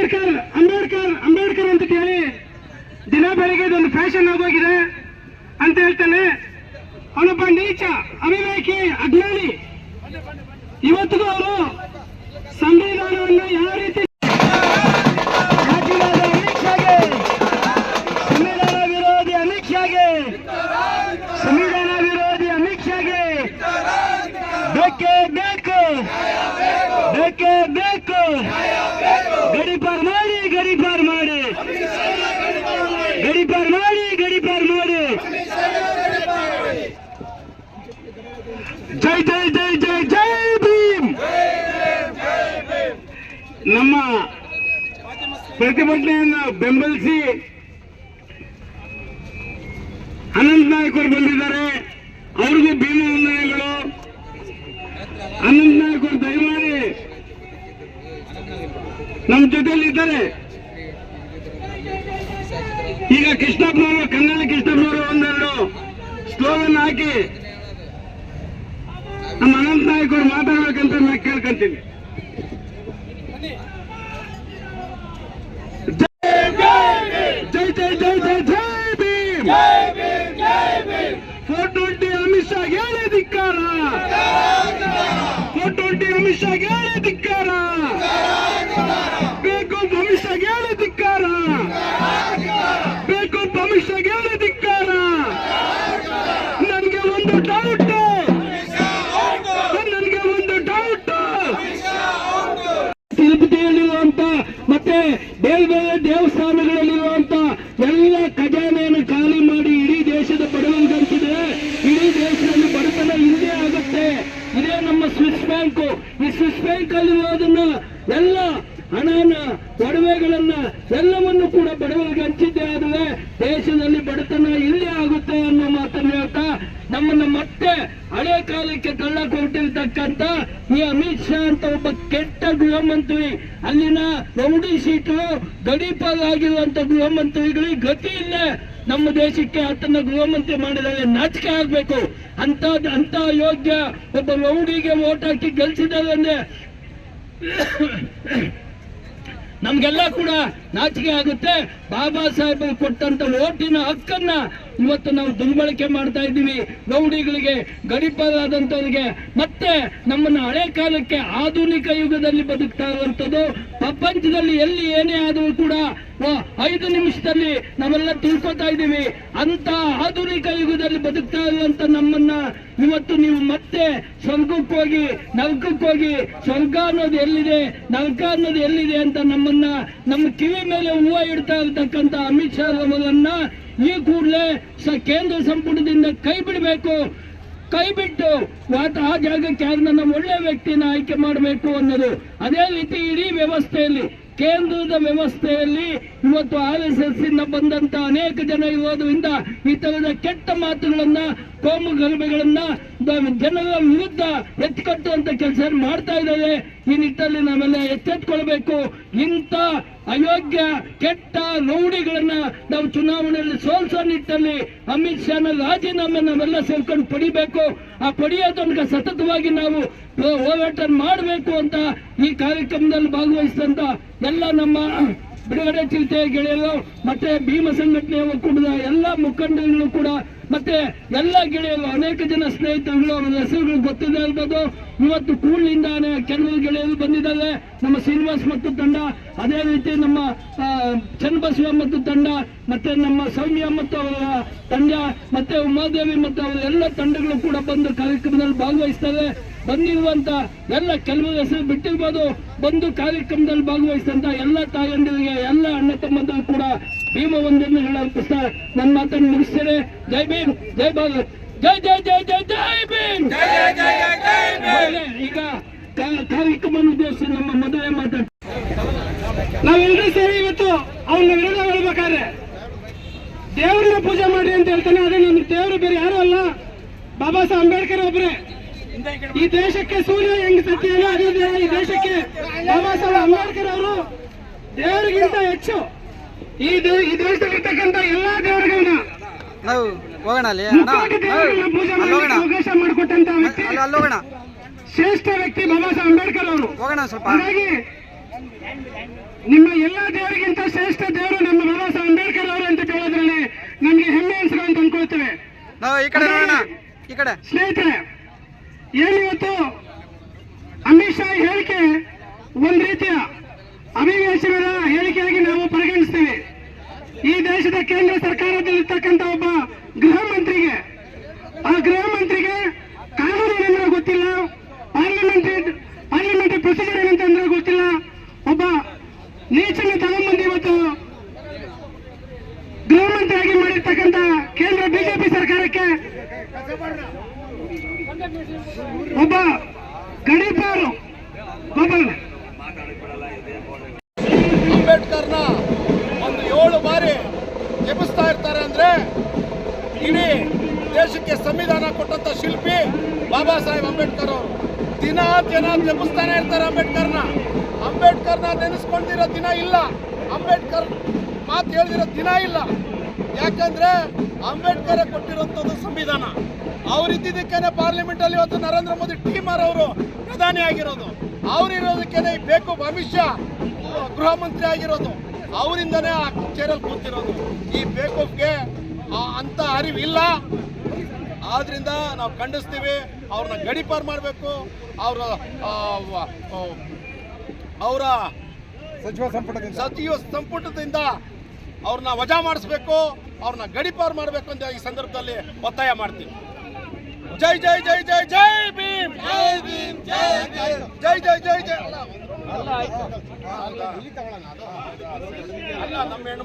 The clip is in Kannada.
ಅಂಬೇಡ್ಕರ್ ಅಂಬೇಡ್ಕರ್ ಅಂಬೇಡ್ಕರ್ ಅಂತ ಕೇಳಿ ದಿನ ಬೆಳಿಗ್ಗೆ ಇದೊಂದು ಫ್ಯಾಷನ್ ಆಗೋಗಿದೆ ಅಂತ ಹೇಳ್ತಾನೆ. ಅವನೊಬ್ಬ ನೀಚ, ಅವಿವೇಕಿ, ಅಜ್ಞಾನಿ. ಇವತ್ತಿಗೂ ಅವರು ಸಂವಿಧಾನವನ್ನು ಯಾವ ರೀತಿ ರಾಜ್ಯದ ಅಮಿಕ್ಷಾಗೆ ಸಂವಿಧಾನ ವಿರೋಧಿ ಅಮಿಕ್ಷಾಗೆ ಸಂವಿಧಾನ ವಿರೋಧಿ ಅಮಿಕ್ಷಾಗೆ ಬೇಕೇ ಬೇಕು ಬೇಕೇ ಬೇಕು. ಜೈ ಜೈ ಜೈ ಜೈ ಜೈ ಭೀಮ್! ನಮ್ಮ ಪ್ರತಿಭಟನೆಯನ್ನು ಬೆಂಬಲಿಸಿ ಅನಂತ ಅವರು ಬಂದಿದ್ದಾರೆ. ಅವ್ರಿಗೂ ಭೀಮ ವಂದನೆಗಳು ಅನಂತ ಅವರು ದಯಮಾಡಿ ನಮ್ಮ ಜೊತೆಯಲ್ಲಿ ಇದ್ದಾರೆ. ಈಗ ಕೃಷ್ಣಪ್ಪನವರು ಕನ್ನಡ ಕೃಷ್ಣಪ್ಪನವರು ಒಂದೆರಡು ಸ್ಲೋಗನ್ ಹಾಕಿ ನಮ್ಮ ಅನಂತ ನಾಯಕ್ ಅವರು ಮಾತಾಡ್ಬೇಕಂತ ನಾ ಕೇಳ್ಕೊಂತೀನಿ. ಜೈ ಜೈ ಜೈ ಜೈ ಜೈ ಭೀಮ್. ಫೋರ್ ಅಮಿತ್ ಶಾ ಹೇಳಿ ಧಿಕ್ಕಾರ. ಅಮಿತ್ ಶಾ ಹೇಳಿ ಧಿಕ್ಕಾರ. ಬೇಕು ಅಮಿತ್ ಹೇಳಿ ಧಿಕ್ಕಾರ. ಬೇಕು ಅಮಿತ್ ಶಾ ನನಗೆ ಒಂದು ಡೌಟ್ ನನಗೆ ಒಂದು ಡೌಟ್ ತಿರುಪತಿಯಲ್ಲಿರುವಂತ ಮತ್ತೆ ಬೇರೆ ಬೇರೆ ದೇವಸ್ಥಾನಗಳಲ್ಲಿರುವಂತ ಎಲ್ಲ ಖಜಾನೆಯನ್ನು ಖಾಲಿ ಮಾಡಿ ಇಡೀ ದೇಶದ ಬಡವರಿಗಂತಿದೆ ಇಡೀ ದೇಶದಲ್ಲಿ ಬಡತನ ಇಲ್ಲೇ ಆಗುತ್ತೆ. ಇದೇ ನಮ್ಮ ಸ್ವಿಸ್ ಬ್ಯಾಂಕ್ ಈ ಸ್ವಿಸ್ ಬ್ಯಾಂಕ್ ಅಲ್ಲಿರೋದನ್ನ ಎಲ್ಲ ಹಣನ, ಒಡವೆಗಳನ್ನ ಎಲ್ಲವನ್ನು ಕೂಡ ಬಡವರಿಗೆ ಹಂಚಿದ್ದೆ ಆದರೆ ದೇಶದಲ್ಲಿ ಬಡತನ ಇಲ್ಲೇ ಆಗುತ್ತೆ ಅನ್ನೋ ಮಾತನ್ನು ಹೇಳ್ತಾ ನಮ್ಮನ್ನ ಮತ್ತೆ ಹಳೆ ಕಾಲಕ್ಕೆ ಕಳ್ಳ ಕೊಟ್ಟಿರ್ತಕ್ಕಂತ ಈ ಅಮಿತ್ ಶಾ ಅಂತ ಒಬ್ಬ ಕೆಟ್ಟ ಗೃಹ ಮಂತ್ರಿ. ಅಲ್ಲಿನ ರೌಡಿ ಸೀಟು ಗಡಿಪಾಲಾಗಿರುವಂತ ಗೃಹ ಮಂತ್ರಿಗಳಿಗೆ ಗತಿ ಇಲ್ಲ ನಮ್ಮ ದೇಶಕ್ಕೆ ಆತನ ಗೃಹ ಮಂತ್ರಿ ಮಾಡಿದರೆ ನಾಚಿಕೆ ಆಗ್ಬೇಕು. ಅಂತ ಅಂತ ಯೋಗ್ಯ ಒಬ್ಬ ರೌಡಿಗೆ ಓಟ್ ಹಾಕಿ ಗೆಲ್ಸಿದ್ದಾರೆ ನಮ್ಗೆಲ್ಲ ಕೂಡ ನಾಚಿಕೆ ಆಗುತ್ತೆ. ಬಾಬಾ ಸಾಹೇಬ್ ಕೊಟ್ಟಂತ ಓಟಿನ ಹಕ್ಕನ್ನ ಇವತ್ತು ನಾವು ದುರ್ಬಳಕೆ ಮಾಡ್ತಾ ಇದ್ದೀವಿ. ಗೌಡಿಗಳಿಗೆ ಗಡಿಪಾಲಾದಂಥವ್ರಿಗೆ ಮತ್ತೆ ನಮ್ಮನ್ನ ಹಳೆ ಕಾಲಕ್ಕೆ ಆಧುನಿಕ ಯುಗದಲ್ಲಿ ಬದುಕ್ತಾ ಇರುವಂಥದ್ದು ಪ್ರಪಂಚದಲ್ಲಿ ಎಲ್ಲಿ ಏನೇ ಆದರೂ ಕೂಡ ಐದು ನಿಮಿಷದಲ್ಲಿ ನಾವೆಲ್ಲ ತಿಳ್ಕೊತಾ ಇದ್ದೀವಿ. ಅಂತ ಆಧುನಿಕ ಯುಗದಲ್ಲಿ ಬದುಕ್ತಾ ಇರುವಂತ ನಮ್ಮನ್ನ ಇವತ್ತು ನೀವು ಮತ್ತೆ ಸ್ವರ್ಗಕ್ಕೋಗಿ ಹೋಗಿ ಹೋಗಿ, ಸ್ವರ್ಗ ಅನ್ನೋದು ಎಲ್ಲಿದೆ, ನರಕ ಅನ್ನೋದು ಎಲ್ಲಿದೆ ಅಂತ ನಮ್ಮನ್ನ ನಮ್ಮ ಕಿವಿ ಮೇಲೆ ಹೂವ ಇಡ್ತಾ ಇರ್ತಕ್ಕಂಥ ಅಮಿತ್ ಶಾ ಅವರನ್ನ ಈ ಕೂಡಲೇ ಸ ಕೇಂದ್ರ ಸಂಪುಟದಿಂದ ಕೈ ಬಿಡಬೇಕು. ಕೈ ಬಿಟ್ಟು ಆ ಜಾಗಕ್ಕೆ ಯಾರನ್ನ ಒಳ್ಳೆ ವ್ಯಕ್ತಿನ ಆಯ್ಕೆ ಮಾಡಬೇಕು ಅನ್ನೋದು. ಅದೇ ರೀತಿ ಇಡೀ ವ್ಯವಸ್ಥೆಯಲ್ಲಿ, ಕೇಂದ್ರದ ವ್ಯವಸ್ಥೆಯಲ್ಲಿ ಇವತ್ತು ಆರ್ ಎಸ್ ಎಸ್ ಇಂದ ಬಂದಂತ ಅನೇಕ ಜನ ಇರೋದ್ರಿಂದ ಈ ತರದ ಕೆಟ್ಟ ಮಾತುಗಳನ್ನ ಕೋಮು ಗಲಭೆಗಳನ್ನ ಜನರ ವಿರುದ್ಧ ಎತ್ತಿಕಟ್ಟುವಂತ ಕೆಲಸ ಮಾಡ್ತಾ ಇದ್ದಾರೆ ಈ ನಿಟ್ಟಲ್ಲಿ ನಾವೆಲ್ಲ ಎಚ್ಚೆತ್ಕೊಳ್ಬೇಕು ಇಂಥ ಅಯೋಗ್ಯ, ಕೆಟ್ಟ ರೌಡಿಗಳನ್ನ ನಾವು ಚುನಾವಣೆಯಲ್ಲಿ ಸೋಲ್ಸೋ ನಿಟ್ಟಲ್ಲಿ ಅಮಿತ್ ಶಾನ ರಾಜೀನಾಮೆ ನಾವೆಲ್ಲ ಸೇರ್ಕೊಂಡು ಪಡಿಬೇಕು. ಆ ಪಡೆಯೋ ತನಕ ಸತತವಾಗಿ ನಾವು ಹೋರಾಟ ಮಾಡಬೇಕು ಅಂತ ಈ ಕಾರ್ಯಕ್ರಮದಲ್ಲಿ ಭಾಗವಹಿಸಿದಂತ ಎಲ್ಲ ನಮ್ಮ ಬಿಡುಗಡೆ ಚಿಂತೆ ಗೆಳೆಯರು, ಮತ್ತೆ ಭೀಮ ಸಂಘಟನೆಯ ಒಕ್ಕೂಟದ ಎಲ್ಲ ಮುಖಂಡರುಗಳು ಕೂಡ ಮತ್ತೆ ಎಲ್ಲ ಗೆಳೆಯರು, ಅನೇಕ ಜನ ಸ್ನೇಹಿತರುಗಳು, ಅವರ ಹೆಸರುಗಳು ಗೊತ್ತಿದೆ ಇರ್ಬೋದು ಇವತ್ತು ಕೂಡ್ಲಿಂದ ಅನೇ- ಕೆಲವು ಗೆಳೆಯರು ಬಂದಿದ್ದಾರೆ. ನಮ್ಮ ಶ್ರೀನಿವಾಸ್ ಮತ್ತು ತಂಡ, ಅದೇ ರೀತಿ ನಮ್ಮ ಚನ್ನಬಸವ ಮತ್ತು ತಂಡ, ಮತ್ತೆ ನಮ್ಮ ಸೌಮ್ಯ ಮತ್ತು ಅವರ ತಂಡ, ಮತ್ತೆ ಉಮಾದೇವಿ ಮತ್ತು ಅವರ ಎಲ್ಲ ತಂಡಗಳು ಕೂಡ ಬಂದು ಕಾರ್ಯಕ್ರಮದಲ್ಲಿ ಭಾಗವಹಿಸ್ತಾರೆ. ಬಂದಿರುವಂತ ಎಲ್ಲ ಕೆಲವು ಹೆಸರು ಬಿಟ್ಟಿರ್ಬೋದು. ಬಂದು ಕಾರ್ಯಕ್ರಮದಲ್ಲಿ ಭಾಗವಹಿಸಿದಂತ ಎಲ್ಲ ತಾಯಂದಿರಿಗೆ ಎಲ್ಲ ಅಣ್ಣ ತಮ್ಮಂದಿರು ಕೂಡ ಭೀಮ ಒಂದನ್ನು ಅರ್ಪಿಸ್ತಾ ನನ್ನ ಮಾತನ್ನು ಮುಗಿಸ್ತೇನೆ. ಜೈ ಭೀಮ್ ಜೈ ಭಾರತ್. ಜೈ ಜೈ ಜೈ ಜೈ ಜೈ ಭೀಮ್. ಈಗ ಕಾರ್ಯಕ್ರಮ ಉದ್ದೇಶ ಉದ್ದೇಶಿಸಿ ನಮ್ಮ ಮದುವೆ ಮಾತಾಡ್ತೀವಿ ನಾವೆಲ್ಲರೂ ಸೇರಿ ಇವತ್ತು ಅವನ ವಿರೋಧ ಹೇಳ್ಬೇಕಾದ್ರೆ ದೇವರನ್ನ ಪೂಜೆ ಮಾಡಿ ಅಂತ ಹೇಳ್ತಾನೆ. ಅದೇ ನಮ್ಮ ದೇವರು ಬೇರೆ ಯಾರು ಅಲ್ಲ. ಬಾಬಾ ಸಾಹೇಬ್ ಅಂಬೇಡ್ಕರ್ ಒಬ್ರೆ. ಈ ದೇಶಕ್ಕೆ ಸೂರ್ಯ ಹೆಂಗ್ ಸತ್ಯನೋ ಅದೇ ಈ ದೇಶಕ್ಕೆ ಬಾಬಾ ಸಾಹೇಬ್ ಅಂಬೇಡ್ಕರ್ ಅವರು ದೇವರಿಗಿಂತ ಹೆಚ್ಚು. ಈ ಈ ದೇಶದಲ್ಲಿರ್ತಕ್ಕಂಥ ಎಲ್ಲಾ ದೇವರುಗಳನ್ನ ನಾವು ಹೋಗೋಣ ಅಲ್ಲಿ ಅವಕಾಶ ಮಾಡಿಕೊಟ್ಟಂತ ವ್ಯಕ್ತಿ. ಶ್ರೇಷ್ಠ ವ್ಯಕ್ತಿ ಬಾಬಾ ಸಾಹೇಬ್ ಅಂಬೇಡ್ಕರ್ ಅವರು. ಹೋಗೋಣ ಸ್ವಲ್ಪ. ಹಾಗಾಗಿ ನಿಮ್ಮ ಎಲ್ಲಾ ದೇವರಿಗಿಂತ ಶ್ರೇಷ್ಠ ದೇವರು ನಮ್ಮ ಬಾಬಾ ಸಾಹೇಬ್ ಅಂಬೇಡ್ಕರ್ ಅವರು ಅಂತ ಕೇಳೋದ್ರಲ್ಲಿ ನಮ್ಗೆ ಹೆಮ್ಮೆ ಅನ್ಸ್ಕೊಂಡು ಅಂದ್ಕೊಳ್ತೇವೆ ನಾವು ಈ ಕಡೆ ಈ ಕಡೆ. ಸ್ನೇಹಿತರೆ ಏನಿವತ್ತು ಅಮಿತ್ ಶಾ ಹೇಳಿಕೆ ಒಂದು ರೀತಿಯ ಅಭಿವೇಶನದ ಹೇಳಿಕೆಯಾಗಿ ನಾವು ಪರಿಗಣಿಸ್ತೀವಿ. ಈ ದೇಶದ ಕೇಂದ್ರ ಸರ್ಕಾರದಲ್ಲಿರ್ತಕ್ಕಂಥ ಒಬ್ಬ ಗೃಹ ಮಂತ್ರಿಗೆ, ಆ ಗೃಹ ಮಂತ್ರಿಗೆ ಕಾನೂನು ಏನಂದ್ರೆ ಗೊತ್ತಿಲ್ಲ ಪಾರ್ಲಿಮೆಂಟ್ರಿ ಪಾರ್ಲಿಮೆಂಟ್ರಿ ಪ್ರೊಸೀಜರ್ ಏನಂತಂದ್ರೆ ಗೊತ್ತಿಲ್ಲ. ಒಬ್ಬ ನೀಚನ್ನು ತಗೊಂಬಂದು ಇವತ್ತು ಗೃಹ ಮಂತ್ರಿಯಾಗಿ ಮಾಡಿರ್ತಕ್ಕಂಥ ಕೇಂದ್ರ ಬಿಜೆಪಿ ಸರ್ಕಾರಕ್ಕೆ ಒಬ್ಬ ಗಡಿಪಾರು ಅಂಬೇಡ್ಕರ್ನ ಒಂದು ಏಳು ಬಾರಿ ಜಪಿಸ್ತಾ ಇರ್ತಾರೆ ಅಂದ್ರೆ ಇಡೀ ದೇಶಕ್ಕೆ ಸಂವಿಧಾನ ಕೊಟ್ಟಂತ ಶಿಲ್ಪಿ ಬಾಬಾ ಸಾಹೇಬ್ ಅಂಬೇಡ್ಕರ್ ಅವರು. ದಿನ ದಿನ ಜಪಿಸ್ತಾನೆ ಇರ್ತಾರೆ ಅಂಬೇಡ್ಕರ್ನ. ಅಂಬೇಡ್ಕರ್ನ ನೆನೆಸ್ಕೊಂಡಿರೋ ದಿನ ಇಲ್ಲ. ಅಂಬೇಡ್ಕರ್ ಮಾತು ಹೇಳಿದಿರೋ ದಿನ ಇಲ್ಲ. ಯಾಕಂದ್ರೆ ಅಂಬೇಡ್ಕರ್ ಕೊಟ್ಟಿರೋಂಥದ್ದು ಸಂವಿಧಾನ. ಅವರಿದ್ದಕ್ಕೇನೆ ಪಾರ್ಲಿಮೆಂಟ್ ಅಲ್ಲಿ ಇವತ್ತು ನರೇಂದ್ರ ಮೋದಿ ಟೀಮರ್ ಅವರು ಪ್ರಧಾನಿ ಆಗಿರೋದು. ಅವರಿರೋದಕ್ಕೇನೆ ಈ ಬೇಕು ಅಮಿತ್ ಶಾ ಗೃಹ ಮಂತ್ರಿ ಆಗಿರೋದು. ಅವರಿಂದನೇ ಆ ಚೇರಲ್ಲಿ ಕೂತಿರೋದು. ಈ ಬೇಕೂಫ್ಗೆ ಅಂತ ಅರಿವಿಲ್ಲ. ಆದ್ರಿಂದ ನಾವು ಖಂಡಿಸ್ತೀವಿ. ಅವ್ರನ್ನ ಗಡಿಪಾರು ಮಾಡಬೇಕು. ಅವರ ಅವರ ಸಚಿವ ಸಂಪುಟದಿಂದ. ಸಚಿವ ಸಂಪುಟದಿಂದ ಅವ್ರನ್ನ ವಜಾ ಮಾಡಿಸ್ಬೇಕು. ಅವ್ರನ್ನ ಗಡಿಪಾರು ಮಾಡಬೇಕು ಅಂತ ಈ ಸಂದರ್ಭದಲ್ಲಿ ಒತ್ತಾಯ ಮಾಡ್ತೀವಿ ಜೈ ಜೈ ಜೈ ಜೈ ಜೈ ಭೀಮ್. ಜೈ ಭೀಮ್ ಜೈ ಜೈ ಜೈ ಜೈ ಜೈ. ಅಲ್ಲ ನಮ್ಮ ಹೆಣ್ಣು